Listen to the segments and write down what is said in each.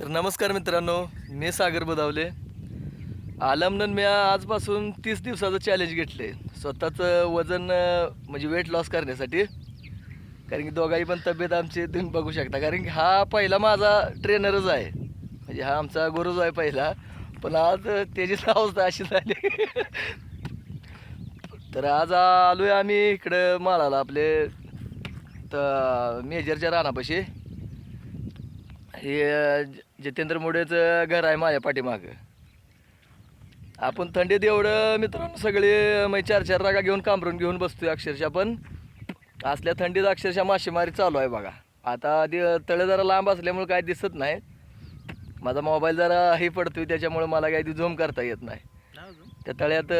तर नमस्कार मित्रांनो मी सागर बदावले. आलमनं मी आजपासून तीस दिवसाचं चॅलेंज घेतले. स्वतःचं वजन म्हणजे वेट लॉस करण्यासाठी. कारण की दोघाही पण तब्येत आमची तुम्ही बघू शकता. कारण की हा पहिला माझा ट्रेनरच आहे. म्हणजे हा आमचा गुरुज आहे पहिला. पण आज त्याचीच अवस्था अशी झाली. तर आज आलो आहे आम्ही इकडं माळाला आपले तर मेजरच्या रानापाशी. हे जितेंद्र मोडेचं घर आहे माझ्या पाठीमागं. आपण थंडीत एवढं मित्रांनो सगळे म्हणजे चार चार रागा घेऊन कांबरून घेऊन बसतोय अक्षरशः पण. असल्या थंडीत अक्षरशः मासेमारी चालू आहे बघा. आता दि तळे जरा लांब असल्यामुळे काय दिसत नाही. माझा मोबाईल जरा हे पडतोय त्याच्यामुळे मला काही झूम करता येत नाही. त्या तळ्यात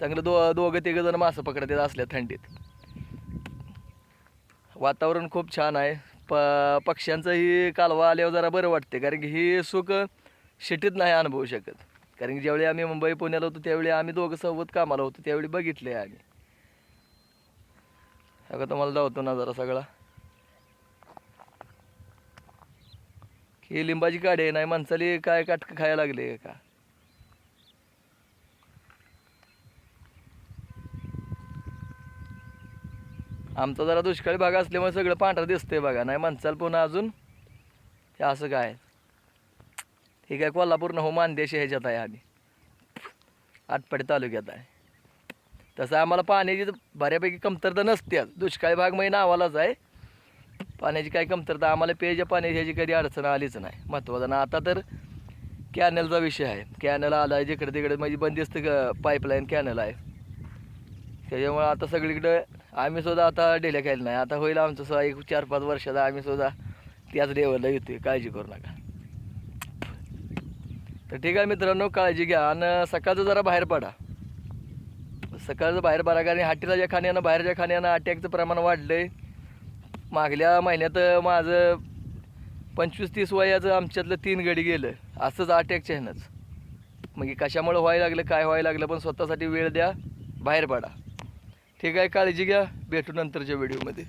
चांगलं दो दोघं तिघं जण मासं पकडत येत असल्या थंडीत. वातावरण खूप छान आहे. प पक्ष्यांचंही कालवा आल्यावर जरा बरं वाटते कारण की ही सुख शिटीत नाही अनुभवू शकत. कारण की ज्यावेळी आम्ही मुंबई पुण्याला होतो त्यावेळी आम्ही दोघं सोबत कामाला होतो त्यावेळी बघितले आम्ही. अगं तुम्हाला धावतो ना जरा सगळा? ही लिंबाची काढी आहे नाही माणसाली काय काटकं खायला लागले का? आमचा जरा दुष्काळी भाग असल्यामुळे सगळं पांढरं दिसतंय बघा. नाही माणसाला पुन्हा अजून? हे असं काय? हे काय कोल्हापूरनं हो मानदेश ह्याच्यात आहे आम्ही. आटपाडी तालुक्यात आहे. तसं आम्हाला पाण्याची तर बऱ्यापैकी कमतरता नसते दुष्काळी भाग म्हणजे नावालाच आहे. पाण्याची काही कमतरता? आम्हाला पेयच्या पाण्याची ह्याची कधी अडचण आलीच नाही. महत्त्वाचं ना आता तर कॅनलचा विषय आहे. कॅनल आला आहे जिकडे तिकडे म्हणजे बंदिस्त पाईपलाईन कॅनल आहे. त्याच्यामुळे आता सगळीकडं आम्ही सुद्धा आता डेल्या खायला नाही. आता होईल आमचं सुद्धा एक चार पाच वर्षाचा आम्ही सुद्धा त्याच लेवलला येतोय. काळजी करू नका. तर ठीक आहे मित्रांनो काळजी घ्या आणि सकाळचं जरा बाहेर पडा. सकाळचं बाहेर पडा कारण हाटीलाच्या खाण्यानं बाहेरच्या खाण्यानं अटॅकचं प्रमाण वाढलं आहे मागल्या महिन्यात माझं पंचवीस तीस वयाचं आमच्यातलं तीन गडी गेलं. असंच अटॅकच्या ह्यानंच मग कशामुळे व्हायला लागलं काय व्हायला लागलं पण स्वतःसाठी वेळ द्या बाहेर पडा. ठीक आहे काळजी घ्या. भेटू नंतरच्या व्हिडिओमध्ये.